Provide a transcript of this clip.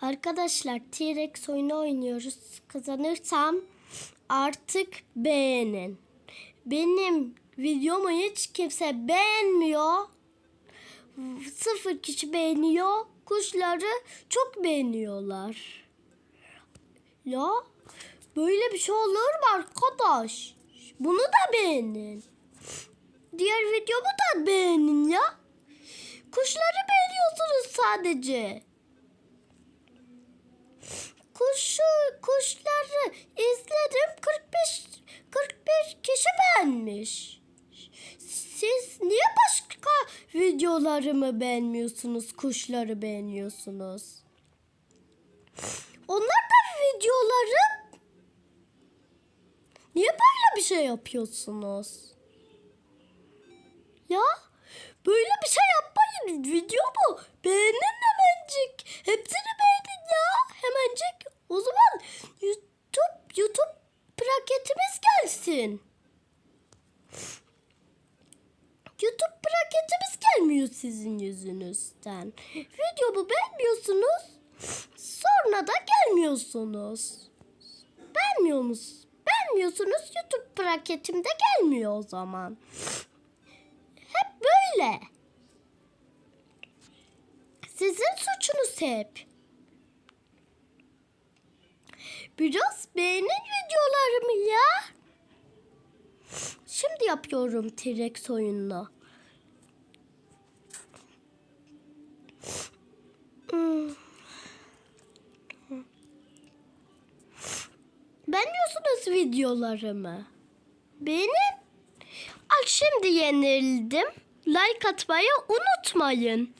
Arkadaşlar T-Rex oyunu oynuyoruz. Kazanırsam artık beğenin. Benim videomu hiç kimse beğenmiyor. Sıfır kişi beğeniyor. Kuşları çok beğeniyorlar. Ya böyle bir şey olur mu arkadaş? Bunu da beğenin. Diğer videomu da beğenin ya. Kuşları beğeniyorsunuz sadece. Kuşu, kuşları izledim 45 41 kişi beğenmiş. Siz niye başka videolarımı beğenmiyorsunuz, kuşları beğeniyorsunuz? Onlar da videolarım. Niye böyle bir şey yapıyorsunuz? Ya böyle bir şey yapmayın. Video bu. Beğenin hemencik. Hepsini beğenin ya. Hemencik. O zaman YouTube YouTube gelsin. YouTube paketimiz gelmiyor sizin yüzünüzden. Videomu beğenmiyorsunuz. Sonra da gelmiyorsunuz. Beğenmiyor musunuz? Beğenmiyorsunuz YouTube paketimde gelmiyor o zaman. Hep böyle. Sizin suçunuz hep. Biraz beğenin videolarımı ya. Yapıyorum T-Rex. Hmm. Beğeniyorsunuz videolarımı. Beğenin. Ay şimdi yenildim. Like atmayı unutmayın.